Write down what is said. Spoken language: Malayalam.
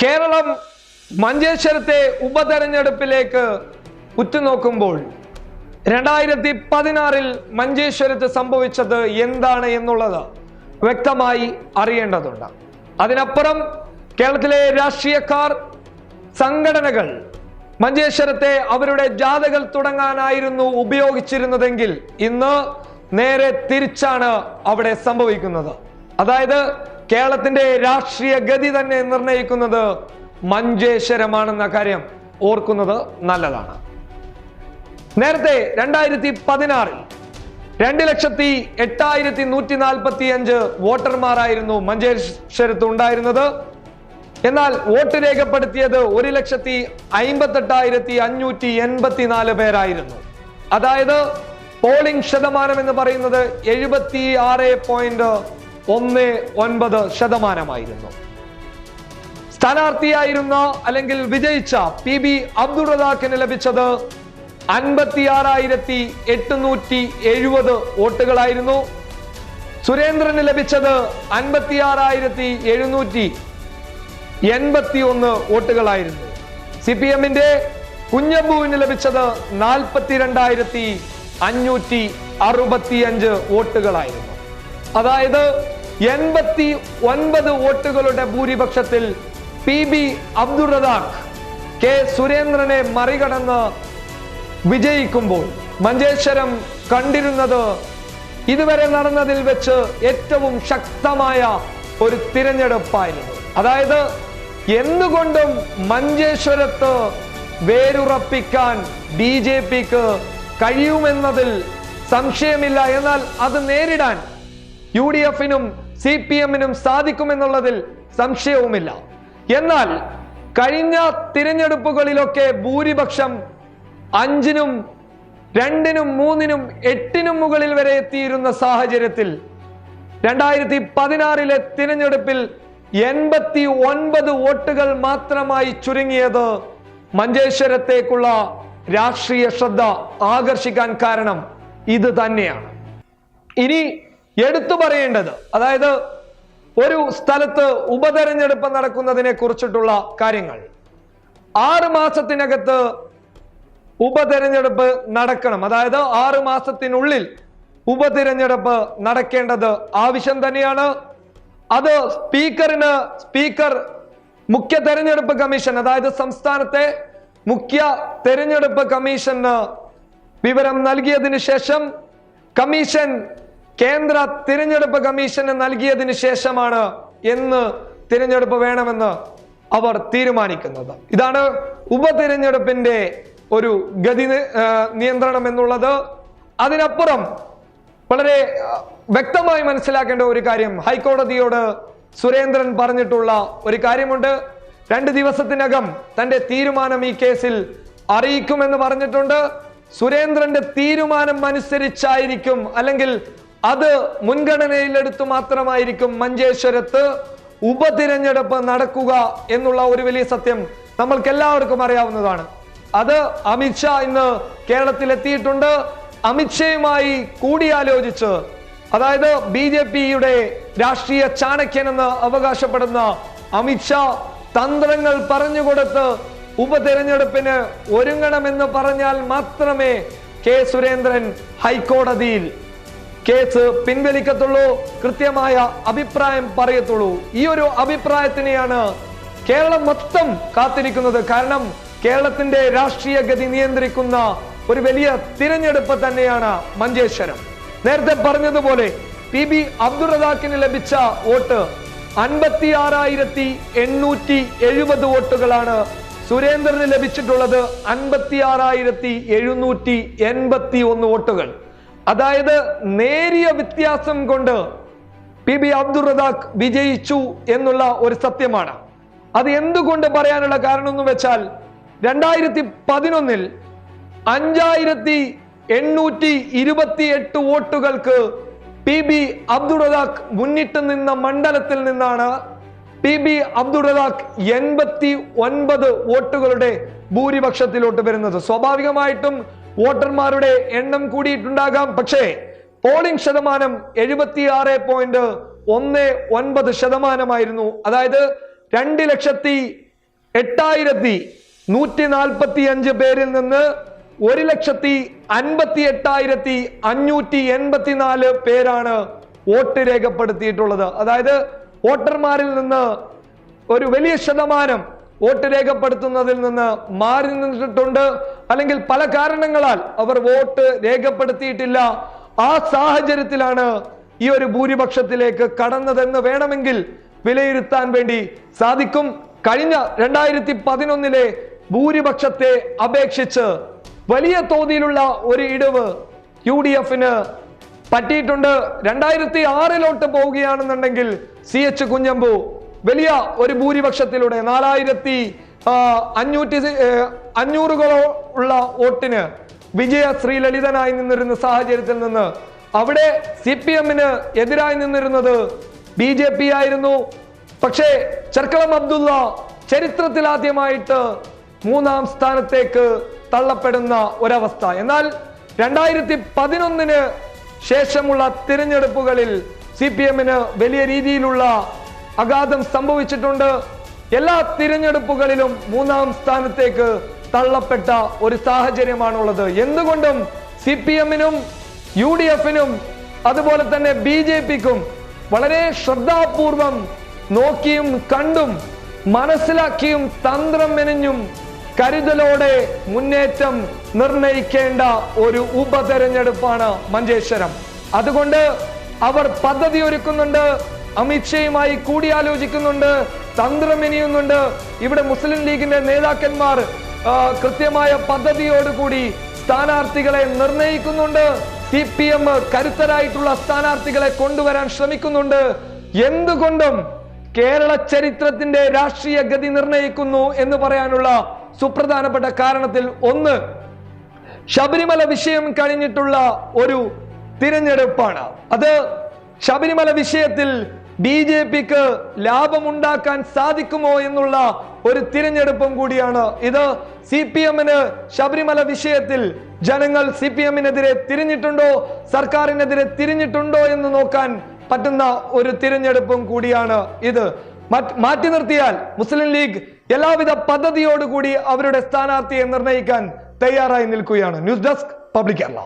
കേരളം മഞ്ചേശ്വരത്തെ ഉപതെരഞ്ഞെടുപ്പിലേക്ക് ഉറ്റുനോക്കുമ്പോൾ രണ്ടായിരത്തി പതിനാറിൽ മഞ്ചേശ്വരത്ത് സംഭവിച്ചത് എന്താണ് എന്നുള്ളത് വ്യക്തമായി അറിയേണ്ടതുണ്ട്. അതിനപ്പുറം കേരളത്തിലെ രാഷ്ട്രീയക്കാർ സംഘടനകൾ മഞ്ചേശ്വരത്തെ അവരുടെ ജാഥകൾ തുടങ്ങാനായിരുന്നു ഉപയോഗിച്ചിരുന്നതെങ്കിൽ ഇന്ന് നേരെ തിരിച്ചാണ് അവിടെ സംഭവിക്കുന്നത്. അതായത് കേരളത്തിന്റെ രാഷ്ട്രീയ ഗതി തന്നെ നിർണയിക്കുന്നത് മഞ്ചേശ്വരമാണെന്ന കാര്യം ഓർക്കുന്നത് നല്ലതാണ്. നേരത്തെ രണ്ടായിരത്തി പതിനാറിൽ രണ്ട് ലക്ഷത്തി എട്ടായിരത്തി നൂറ്റി നാൽപ്പത്തി അഞ്ച് വോട്ടർമാരായിരുന്നു മഞ്ചേശ്വരത്ത് ഉണ്ടായിരുന്നത് എന്നാൽ വോട്ട് രേഖപ്പെടുത്തിയത് ഒരു ലക്ഷത്തി അയിമ്പത്തെട്ടായിരത്തി അഞ്ഞൂറ്റി എൺപത്തിനാല് പേരായിരുന്നു. അതായത് പോളിംഗ് ശതമാനം എന്ന് പറയുന്നത് എഴുപത്തി ആറ് പോയിന്റ് ഒന്ന് ഒൻപത് ശതമാനമായിരുന്നു. സ്ഥാനാർത്ഥിയായിരുന്ന അല്ലെങ്കിൽ വിജയിച്ച പി ബി അബ്ദുൾ റസാഖിന് ലഭിച്ചത് അൻപത്തി ആറായിരത്തി എട്ടുനൂറ്റി എഴുപത് വോട്ടുകളായിരുന്നു. സുരേന്ദ്രന് ലഭിച്ചത് അൻപത്തി ആറായിരത്തി എഴുന്നൂറ്റി എൺപത്തി ഒന്ന് വോട്ടുകളായിരുന്നു. സി പി എമ്മിന്റെ കുഞ്ഞമ്പുവിന് ലഭിച്ചത് നാൽപ്പത്തിരണ്ടായിരത്തി അഞ്ഞൂറ്റി അറുപത്തിയഞ്ച് വോട്ടുകളായിരുന്നു. അതായത് എൺപത്തി ഒൻപത് വോട്ടുകളുടെ ഭൂരിപക്ഷത്തിൽ P B Abdul Razak K സുരേന്ദ്രനെ മറികടന്ന് വിജയിക്കുമ്പോൾ. മഞ്ചേശ്വരം കണ്ടിരുന്നത് ഇതുവരെ നടന്നതിൽ വെച്ച് ഏറ്റവും ശക്തമായ ഒരു തിരഞ്ഞെടുപ്പായിരുന്നു. അതായത് എന്തുകൊണ്ടും മഞ്ചേശ്വരത്ത് വേരുറപ്പിക്കാൻ ബി ജെ പിക്ക് കഴിയുമെന്നതിൽ സംശയമില്ല. എന്നാൽ അത് നേരിടാൻ യു ഡി എഫിനും സി പി എമ്മിനും സാധിക്കുമെന്നുള്ളതിൽ സംശയവുമില്ല. എന്നാൽ കഴിഞ്ഞ തിരഞ്ഞെടുപ്പുകളിലൊക്കെ ഭൂരിപക്ഷം അഞ്ചിനും രണ്ടിനും മൂന്നിനും എട്ടിനും മുകളിൽ വരെ എത്തിയിരുന്ന സാഹചര്യത്തിൽ രണ്ടായിരത്തി പതിനാറിലെ തിരഞ്ഞെടുപ്പിൽ എൺപത്തി ഒൻപത് വോട്ടുകൾ മാത്രമായി ചുരുങ്ങിയത് മഞ്ചേശ്വരത്തേക്കുള്ള രാഷ്ട്രീയ ശ്രദ്ധ ആകർഷിക്കാൻ കാരണം ഇത് തന്നെയാണ്. ഇനി എടുത്തു പറയേണ്ടത്. അതായത് ഒരു സ്ഥലത്ത് ഉപതെരഞ്ഞെടുപ്പ് നടക്കുന്നതിനെ കുറിച്ചിട്ടുള്ള കാര്യങ്ങൾ. ആറ് മാസത്തിനകത്ത് ഉപതെരഞ്ഞെടുപ്പ് നടക്കണം. അതായത് ആറ് മാസത്തിനുള്ളിൽ ഉപതിരഞ്ഞെടുപ്പ് നടക്കേണ്ടത് ആവശ്യം തന്നെയാണ്. അത് സ്പീക്കറിന് സ്പീക്കർ മുഖ്യ തെരഞ്ഞെടുപ്പ് കമ്മീഷൻ അതായത് സംസ്ഥാനത്തെ മുഖ്യ തെരഞ്ഞെടുപ്പ് കമ്മീഷന് വിവരം നൽകിയതിനു ശേഷം കമ്മീഷൻ കേന്ദ്ര തിരഞ്ഞെടുപ്പ് കമ്മീഷന് നൽകിയതിനു ശേഷമാണ് എന്ന് തിരഞ്ഞെടുപ്പ് വേണമെന്ന് അവർ തീരുമാനിക്കുന്നത്. ഇതാണ് ഉപതിരഞ്ഞെടുപ്പിന്റെ ഒരു ഗതി നിയന്ത്രണം എന്നുള്ളത്. അതിനപ്പുറം വളരെ വ്യക്തമായി മനസ്സിലാക്കേണ്ട ഒരു കാര്യം ഹൈക്കോടതിയോട് സുരേന്ദ്രൻ പറഞ്ഞിട്ടുള്ള ഒരു കാര്യമുണ്ട്. രണ്ട് ദിവസത്തിനകം തന്റെ തീരുമാനം ഈ കേസിൽ അറിയിക്കുമെന്ന് പറഞ്ഞിട്ടുണ്ട്. സുരേന്ദ്രന്റെ തീരുമാനം അനുസരിച്ചായിരിക്കും അല്ലെങ്കിൽ അത് മുൻഗണനയിലെടുത്ത് മാത്രമായിരിക്കും മഞ്ചേശ്വരത്ത് ഉപതിരഞ്ഞെടുപ്പ് നടക്കുക എന്നുള്ള ഒരു വലിയ സത്യം നമ്മൾക്ക് എല്ലാവർക്കും അറിയാവുന്നതാണ്. അത് അമിത്ഷാ ഇന്ന് കേരളത്തിൽ എത്തിയിട്ടുണ്ട് അമിത്ഷയുമായി കൂടിയാലോചിച്ച് അതായത് ബി ജെ പിയുടെ രാഷ്ട്രീയ ചാണക്യൻ എന്ന് അവകാശപ്പെടുന്ന അമിത്ഷാ തന്ത്രങ്ങൾ പറഞ്ഞുകൊടുത്ത് ഉപതെരഞ്ഞെടുപ്പിന് ഒരുങ്ങണമെന്ന് പറഞ്ഞാൽ മാത്രമേ കെ സുരേന്ദ്രൻ ഹൈക്കോടതിയിൽ കേസ് പിൻവലിക്കത്തുള്ളൂ. കൃത്യമായ അഭിപ്രായം പറയത്തുള്ളൂ. ഈ ഒരു അഭിപ്രായത്തിനെയാണ് കേരളം മൊത്തം കാത്തിരിക്കുന്നത്. കാരണം കേരളത്തിന്റെ രാഷ്ട്രീയ ഗതി നിയന്ത്രിക്കുന്ന ഒരു വലിയ തിരഞ്ഞെടുപ്പ് തന്നെയാണ് മഞ്ചേശ്വരം. നേരത്തെ പറഞ്ഞതുപോലെ പി ബി അബ്ദുൾ റസാഖിന് ലഭിച്ച വോട്ട് അൻപത്തി ആറായിരത്തി എണ്ണൂറ്റി എഴുപത് വോട്ടുകളാണ് സുരേന്ദ്രന് ലഭിച്ചിട്ടുള്ളത് അൻപത്തി ആറായിരത്തി എഴുന്നൂറ്റി എൺപത്തി ഒന്ന് വോട്ടുകൾ. അതായത് നേരിയ വ്യത്യാസം കൊണ്ട് പി ബി അബ്ദുൾ റസാഖ് വിജയിച്ചു എന്നുള്ള ഒരു സത്യമാണ്. അത് എന്തുകൊണ്ട് പറയാനുള്ള കാരണം എന്ന് വെച്ചാൽ രണ്ടായിരത്തി പതിനൊന്നിൽ അഞ്ചായിരത്തി എണ്ണൂറ്റി ഇരുപത്തി എട്ട് വോട്ടുകൾക്ക് പി ബി അബ്ദുൾ റസാഖ് മുന്നിട്ട് നിന്ന മണ്ഡലത്തിൽ നിന്നാണ് പി ബി അബ്ദുൾ റസാഖ് എൺപത്തി ഒൻപത് വോട്ടുകളുടെ ഭൂരിപക്ഷത്തിലോട്ട് വരുന്നത്. സ്വാഭാവികമായിട്ടും വോട്ടർമാരുടെ എണ്ണം കൂടിയിട്ടുണ്ടാകാം. പക്ഷേ പോളിംഗ് ശതമാനം എഴുപത്തി ആറ് പോയിന്റ് ഒന്ന് ഒൻപത് ശതമാനമായിരുന്നു. അതായത് രണ്ട് ലക്ഷത്തി എട്ടായിരത്തി നൂറ്റി നാൽപ്പത്തി അഞ്ച് പേരിൽ നിന്ന് ഒരു ലക്ഷത്തി അൻപത്തി എട്ടായിരത്തി അഞ്ഞൂറ്റി എൺപത്തിനാല് പേരാണ് വോട്ട് രേഖപ്പെടുത്തിയിട്ടുള്ളത്. അതായത് വോട്ടർമാരിൽ നിന്ന് ഒരു വലിയ ശതമാനം വോട്ട് രേഖപ്പെടുത്തുന്നതിൽ നിന്ന് മാറി നിന്നിട്ടുണ്ട്. അല്ലെങ്കിൽ പല കാരണങ്ങളാൽ അവർ വോട്ട് രേഖപ്പെടുത്തിയിട്ടില്ല. ആ സാഹചര്യത്തിലാണ് ഈ ഒരു ഭൂരിപക്ഷത്തിലേക്ക് കടന്നതെന്ന് വേണമെങ്കിൽ വിലയിരുത്താൻ വേണ്ടി സാധിക്കും. കഴിഞ്ഞ രണ്ടായിരത്തി പതിനൊന്നിലെ ഭൂരിപക്ഷത്തെ അപേക്ഷിച്ച് വലിയ തോതിലുള്ള ഒരു ഇടിവ് യു ഡി എഫിന് പറ്റിയിട്ടുണ്ട്. രണ്ടായിരത്തി ആറിലോട്ട് പോവുകയാണെന്നുണ്ടെങ്കിൽ സി എച്ച് കുഞ്ഞമ്പു വലിയ ഒരു ഭൂരിപക്ഷത്തിലൂടെ നാലായിരത്തി അഞ്ഞൂറ്റി അഞ്ഞൂറുകളോ ഉള്ള വോട്ടിന് വിജയ ശ്രീലളിതനായി നിന്നിരുന്ന സാഹചര്യത്തിൽ നിന്ന് അവിടെ സി പി എമ്മിന് എതിരായി നിന്നിരുന്നത് ബി ജെ പി ആയിരുന്നു. പക്ഷേ ചെർക്കളം അബ്ദുള്ള ചരിത്രത്തിൽ ആദ്യമായിട്ട് മൂന്നാം സ്ഥാനത്തേക്ക് തള്ളപ്പെടുന്ന ഒരവസ്ഥ. എന്നാൽ രണ്ടായിരത്തി പതിനൊന്നിന് ശേഷമുള്ള തിരഞ്ഞെടുപ്പുകളിൽ സി പി എമ്മിന് വലിയ രീതിയിലുള്ള അഗാധം സംഭവിച്ചിട്ടുണ്ട്. എല്ലാ തിരഞ്ഞെടുപ്പുകളിലും മൂന്നാം സ്ഥാനത്തേക്ക് തള്ളപ്പെട്ട ഒരു സാഹചര്യമാണുള്ളത്. എന്തുകൊണ്ടും സി പി എമ്മിനും യു ഡി എഫിനും അതുപോലെ തന്നെ ബി ജെ പിക്കും വളരെ ശ്രദ്ധാപൂർവം നോക്കിയും കണ്ടും മനസ്സിലാക്കിയും തന്ത്രം മെനഞ്ഞും കരുതലോടെ മുന്നേറ്റം നിർണയിക്കേണ്ട ഒരു ഉപതെരഞ്ഞെടുപ്പാണ് മഞ്ചേശ്വരം. അതുകൊണ്ട് അവർ പദ്ധതി ഒരുക്കുന്നുണ്ട്. അമിത്ഷയുമായി കൂടിയാലോചിക്കുന്നുണ്ട് തന്ത്രമെനിയുന്നുണ്ട് ഇവിടെ മുസ്ലിം ലീഗിന്റെ നേതാക്കന്മാർ കൃത്യമായ പദ്ധതിയോടുകൂടി സ്ഥാനാർത്ഥികളെ നിർണയിക്കുന്നുണ്ട്. സി പി എം കരുത്തരായിട്ടുള്ള സ്ഥാനാർത്ഥികളെ കൊണ്ടുവരാൻ ശ്രമിക്കുന്നുണ്ട്. എന്തുകൊണ്ടും കേരള ചരിത്രത്തിന്റെ രാഷ്ട്രീയ ഗതി നിർണയിക്കുന്നു എന്ന് പറയാനുള്ള സുപ്രധാനപ്പെട്ട കാരണത്തിൽ ഒന്ന് ശബരിമല വിഷയം കഴിഞ്ഞിട്ടുള്ള ഒരു തിരഞ്ഞെടുപ്പാണ്. അത് ശബരിമല വിഷയത്തിൽ ബി ജെ പിക്ക് ലാഭമുണ്ടാക്കാൻ സാധിക്കുമോ എന്നുള്ള ഒരു തിരഞ്ഞെടുപ്പും കൂടിയാണ് ഇത്. സി പി എമ്മിന് ശബരിമല വിഷയത്തിൽ ജനങ്ങൾ സി പി എമ്മിനെതിരെ തിരിഞ്ഞിട്ടുണ്ടോ? സർക്കാരിനെതിരെ തിരിഞ്ഞിട്ടുണ്ടോ എന്ന് നോക്കാൻ പറ്റുന്ന ഒരു തിരഞ്ഞെടുപ്പും കൂടിയാണ് ഇത്. മാറ്റി നിർത്തിയാൽ മുസ്ലിം ലീഗ് എല്ലാവിധ പദ്ധതിയോടുകൂടി അവരുടെ സ്ഥാനാർത്ഥിയെ നിർണയിക്കാൻ തയ്യാറായി നിൽക്കുകയാണ്. News desk public Kerala.